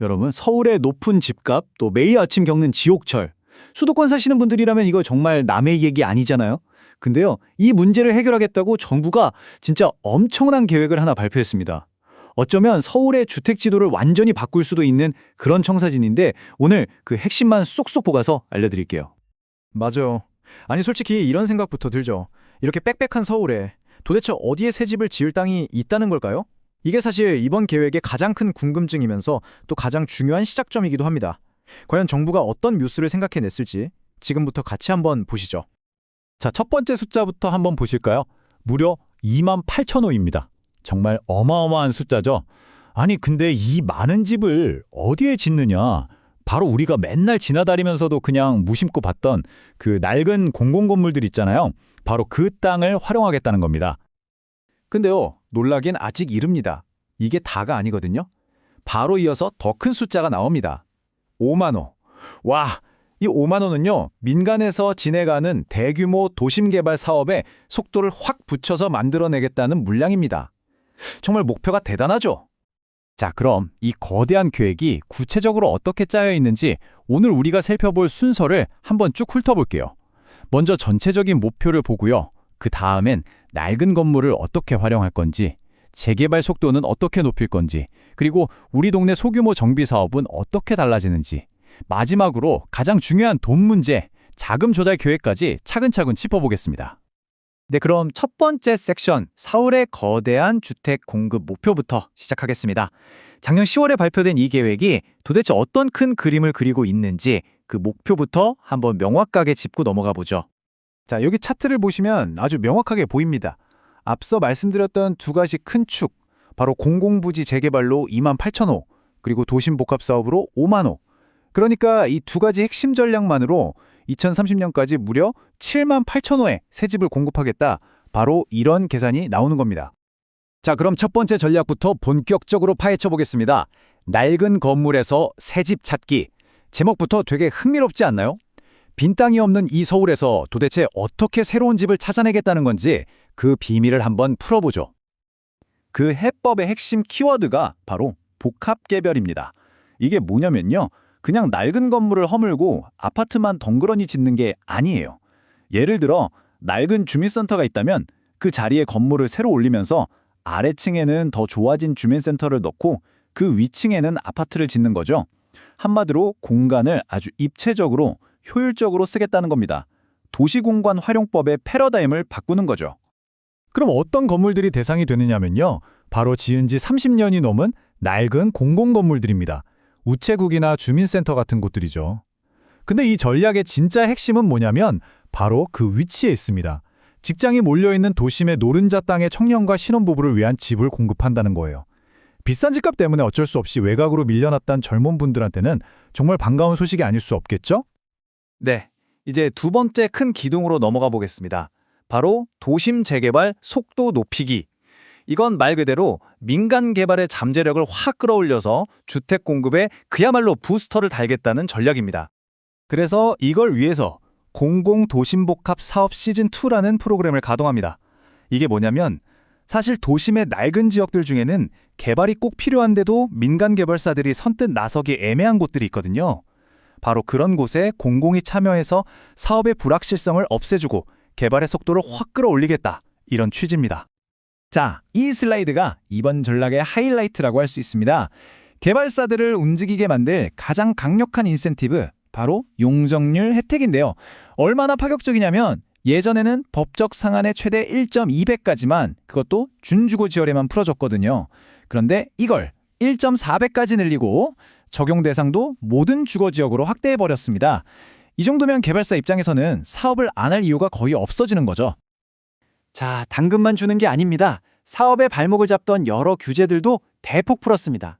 여러분, 서울의 높은 집값, 또 매일 아침 겪는 지옥철. 수도권 사시는 분들이라면 이거 정말 남의 얘기 아니잖아요. 근데요, 이 문제를 해결하겠다고 정부가 진짜 엄청난 계획을 하나 발표했습니다. 어쩌면 서울의 주택 지도를 완전히 바꿀 수도 있는 그런 청사진인데 오늘 그 핵심만 쏙쏙 뽑아서 알려드릴게요. 맞아요. 아니 솔직히 이런 생각부터 들죠. 이렇게 빽빽한 서울에 도대체 어디에 새 집을 지을 땅이 있다는 걸까요? 이게 사실 이번 계획의 가장 큰 궁금증이면서 또 가장 중요한 시작점이기도 합니다. 과연 정부가 어떤 뉴스를 생각해냈을지 지금부터 같이 한번 보시죠. 자, 첫 번째 숫자부터 한번 보실까요? 무려 2만 8천 호입니다. 정말 어마어마한 숫자죠. 아니, 근데 이 많은 집을 어디에 짓느냐? 바로 우리가 맨날 지나다니면서도 그냥 무심코 봤던 그 낡은 공공건물들 있잖아요. 바로 그 땅을 활용하겠다는 겁니다. 근데요, 놀라긴 아직 이릅니다. 이게 다가 아니거든요. 바로 이어서 더 큰 숫자가 나옵니다. 5만 호. 와, 이 5만 호는요, 민간에서 진행하는 대규모 도심 개발 사업에 속도를 확 붙여서 만들어내겠다는 물량입니다. 정말 목표가 대단하죠? 자, 그럼 이 거대한 계획이 구체적으로 어떻게 짜여 있는지 오늘 우리가 살펴볼 순서를 한번 쭉 훑어볼게요. 먼저 전체적인 목표를 보고요. 그 다음엔 낡은 건물을 어떻게 활용할 건지, 재개발 속도는 어떻게 높일 건지, 그리고 우리 동네 소규모 정비 사업은 어떻게 달라지는지, 마지막으로 가장 중요한 돈 문제, 자금 조달 계획까지 차근차근 짚어보겠습니다. 네, 그럼 첫 번째 섹션, 서울의 거대한 주택 공급 목표부터 시작하겠습니다. 작년 10월에 발표된 이 계획이 도대체 어떤 큰 그림을 그리고 있는지 그 목표부터 한번 명확하게 짚고 넘어가 보죠. 자, 여기 차트를 보시면 아주 명확하게 보입니다. 앞서 말씀드렸던 두 가지 큰 축, 바로 공공부지 재개발로 2만 8천 호, 그리고 도심 복합 사업으로 5만 호. 그러니까 이 두 가지 핵심 전략만으로 2030년까지 무려 7만 8천 호의 새 집을 공급하겠다. 바로 이런 계산이 나오는 겁니다. 자, 그럼 첫 번째 전략부터 본격적으로 파헤쳐 보겠습니다. 낡은 건물에서 새 집 찾기. 제목부터 되게 흥미롭지 않나요? 빈 땅이 없는 이 서울에서 도대체 어떻게 새로운 집을 찾아내겠다는 건지 그 비밀을 한번 풀어보죠. 그 해법의 핵심 키워드가 바로 복합개별입니다. 이게 뭐냐면요. 그냥 낡은 건물을 허물고 아파트만 덩그러니 짓는 게 아니에요. 예를 들어 낡은 주민센터가 있다면 그 자리에 건물을 새로 올리면서 아래층에는 더 좋아진 주민센터를 넣고 그 위층에는 아파트를 짓는 거죠. 한마디로 공간을 아주 입체적으로 효율적으로 쓰겠다는 겁니다. 도시공간 활용법의 패러다임을 바꾸는 거죠. 그럼 어떤 건물들이 대상이 되느냐면요. 바로 지은 지 30년이 넘은 낡은 공공건물들입니다. 우체국이나 주민센터 같은 곳들이죠. 근데 이 전략의 진짜 핵심은 뭐냐면 바로 그 위치에 있습니다. 직장이 몰려있는 도심의 노른자 땅의 청년과 신혼부부를 위한 집을 공급한다는 거예요. 비싼 집값 때문에 어쩔 수 없이 외곽으로 밀려났던 젊은 분들한테는 정말 반가운 소식이 아닐 수 없겠죠? 네, 이제 두 번째 큰 기둥으로 넘어가 보겠습니다. 바로 도심 재개발 속도 높이기. 이건 말 그대로 민간 개발의 잠재력을 확 끌어올려서 주택 공급에 그야말로 부스터를 달겠다는 전략입니다. 그래서 이걸 위해서 공공도심복합 사업 시즌2라는 프로그램을 가동합니다. 이게 뭐냐면 사실 도심의 낡은 지역들 중에는 개발이 꼭 필요한데도 민간 개발사들이 선뜻 나서기 애매한 곳들이 있거든요. 바로 그런 곳에 공공이 참여해서 사업의 불확실성을 없애주고 개발의 속도를 확 끌어올리겠다. 이런 취지입니다. 자, 이 슬라이드가 이번 전략의 하이라이트라고 할 수 있습니다. 개발사들을 움직이게 만들 가장 강력한 인센티브, 바로 용적률 혜택인데요. 얼마나 파격적이냐면 예전에는 법적 상한의 최대 1.2배까지만 그것도 준주거 지역에만 풀어줬거든요. 그런데 이걸 1.4배까지 늘리고 적용 대상도 모든 주거 지역으로 확대해 버렸습니다. 이 정도면 개발사 입장에서는 사업을 안 할 이유가 거의 없어지는 거죠. 자, 당근만 주는 게 아닙니다. 사업의 발목을 잡던 여러 규제들도 대폭 풀었습니다.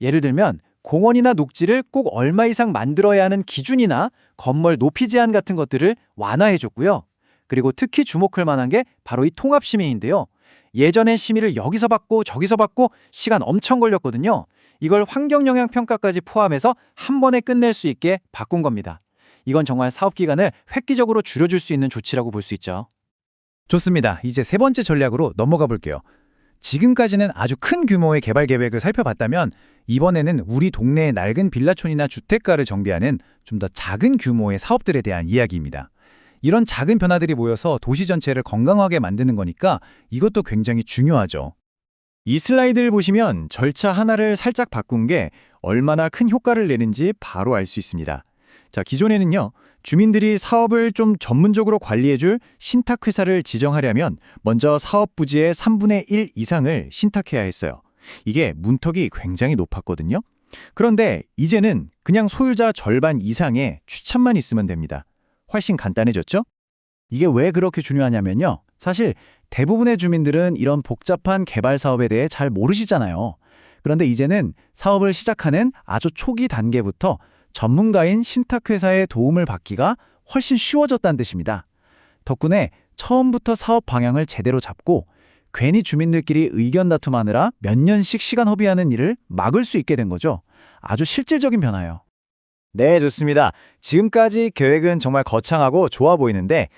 예를 들면 공원이나 녹지를 꼭 얼마 이상 만들어야 하는 기준이나 건물 높이 제한 같은 것들을 완화해 줬고요. 그리고 특히 주목할 만한 게 바로 이 통합 심의인데요. 예전엔 심의를 여기서 받고 저기서 받고 시간 엄청 걸렸거든요. 이걸 환경 영향 평가까지 포함해서 한 번에 끝낼 수 있게 바꾼 겁니다. 이건 정말 사업 기간을 획기적으로 줄여줄 수 있는 조치라고 볼 수 있죠. 좋습니다. 이제 세 번째 전략으로 넘어가 볼게요. 지금까지는 아주 큰 규모의 개발 계획을 살펴봤다면 이번에는 우리 동네의 낡은 빌라촌이나 주택가를 정비하는 좀 더 작은 규모의 사업들에 대한 이야기입니다. 이런 작은 변화들이 모여서 도시 전체를 건강하게 만드는 거니까 이것도 굉장히 중요하죠. 이 슬라이드를 보시면 절차 하나를 살짝 바꾼 게 얼마나 큰 효과를 내는지 바로 알 수 있습니다. 자, 기존에는요, 주민들이 사업을 좀 전문적으로 관리해줄 신탁회사를 지정하려면 먼저 사업 부지의 3분의 1 이상을 신탁해야 했어요. 이게 문턱이 굉장히 높았거든요. 그런데 이제는 그냥 소유자 절반 이상의 추천만 있으면 됩니다. 훨씬 간단해졌죠? 이게 왜 그렇게 중요하냐면요. 사실 대부분의 주민들은 이런 복잡한 개발 사업에 대해 잘 모르시잖아요. 그런데 이제는 사업을 시작하는 아주 초기 단계부터 전문가인 신탁회사의 도움을 받기가 훨씬 쉬워졌다는 뜻입니다. 덕분에 처음부터 사업 방향을 제대로 잡고 괜히 주민들끼리 의견 다툼하느라 몇 년씩 시간 허비하는 일을 막을 수 있게 된 거죠. 아주 실질적인 변화예요. 네, 좋습니다. 지금까지 계획은 정말 거창하고 좋아 보이는데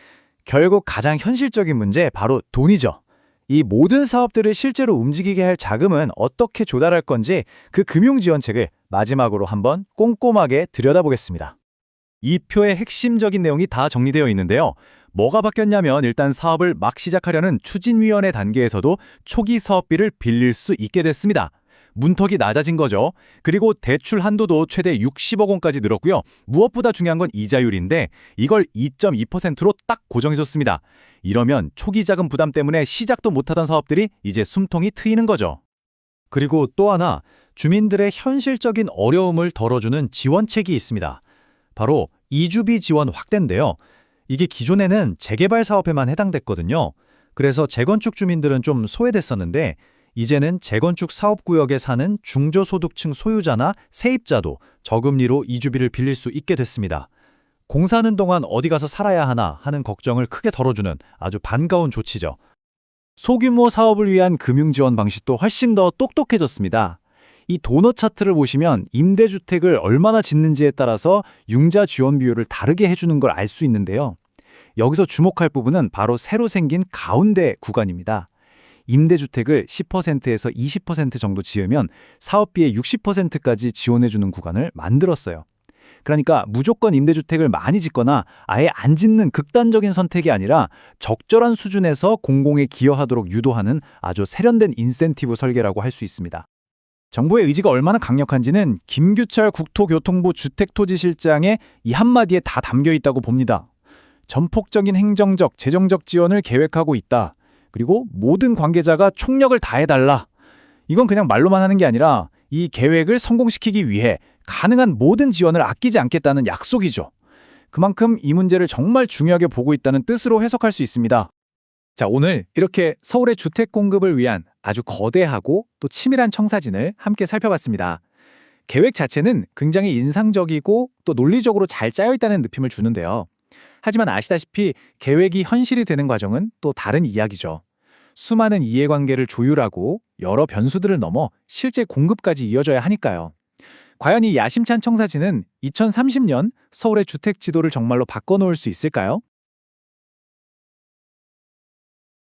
결국 가장 현실적인 문제 바로 돈이죠. 이 모든 사업들을 실제로 움직이게 할 자금은 어떻게 조달할 건지 그 금융 지원책을 마지막으로 한번 꼼꼼하게 들여다보겠습니다. 이 표의 핵심적인 내용이 다 정리되어 있는데요. 뭐가 바뀌었냐면 일단 사업을 막 시작하려는 추진위원회 단계에서도 초기 사업비를 빌릴 수 있게 됐습니다. 문턱이 낮아진 거죠. 그리고 대출 한도도 최대 60억 원까지 늘었고요. 무엇보다 중요한 건 이자율인데 이걸 2.2%로 딱 고정해줬습니다. 이러면 초기 자금 부담 때문에 시작도 못하던 사업들이 이제 숨통이 트이는 거죠. 그리고 또 하나 주민들의 현실적인 어려움을 덜어주는 지원책이 있습니다. 바로 이주비 지원 확대인데요. 이게 기존에는 재개발 사업에만 해당됐거든요. 그래서 재건축 주민들은 좀 소외됐었는데 이제는 재건축 사업구역에 사는 중저소득층 소유자나 세입자도 저금리로 이주비를 빌릴 수 있게 됐습니다. 공사하는 동안 어디 가서 살아야 하나 하는 걱정을 크게 덜어주는 아주 반가운 조치죠. 소규모 사업을 위한 금융 지원 방식도 훨씬 더 똑똑해졌습니다. 이 도넛 차트를 보시면 임대주택을 얼마나 짓는지에 따라서 융자 지원 비율을 다르게 해주는 걸 알 수 있는데요. 여기서 주목할 부분은 바로 새로 생긴 가운데 구간입니다. 임대주택을 10%에서 20% 정도 지으면 사업비의 60%까지 지원해주는 구간을 만들었어요. 그러니까 무조건 임대주택을 많이 짓거나 아예 안 짓는 극단적인 선택이 아니라 적절한 수준에서 공공에 기여하도록 유도하는 아주 세련된 인센티브 설계라고 할 수 있습니다. 정부의 의지가 얼마나 강력한지는 김규철 국토교통부 주택토지실장의 이 한마디에 다 담겨 있다고 봅니다. 전폭적인 행정적, 재정적 지원을 계획하고 있다. 그리고 모든 관계자가 총력을 다해달라. 이건 그냥 말로만 하는 게 아니라 이 계획을 성공시키기 위해 가능한 모든 지원을 아끼지 않겠다는 약속이죠. 그만큼 이 문제를 정말 중요하게 보고 있다는 뜻으로 해석할 수 있습니다. 자, 오늘 이렇게 서울의 주택 공급을 위한 아주 거대하고 또 치밀한 청사진을 함께 살펴봤습니다. 계획 자체는 굉장히 인상적이고 또 논리적으로 잘 짜여 있다는 느낌을 주는데요. 하지만 아시다시피 계획이 현실이 되는 과정은 또 다른 이야기죠. 수많은 이해관계를 조율하고 여러 변수들을 넘어 실제 공급까지 이어져야 하니까요. 과연 이 야심찬 청사진은 2030년 서울의 주택 지도를 정말로 바꿔놓을 수 있을까요?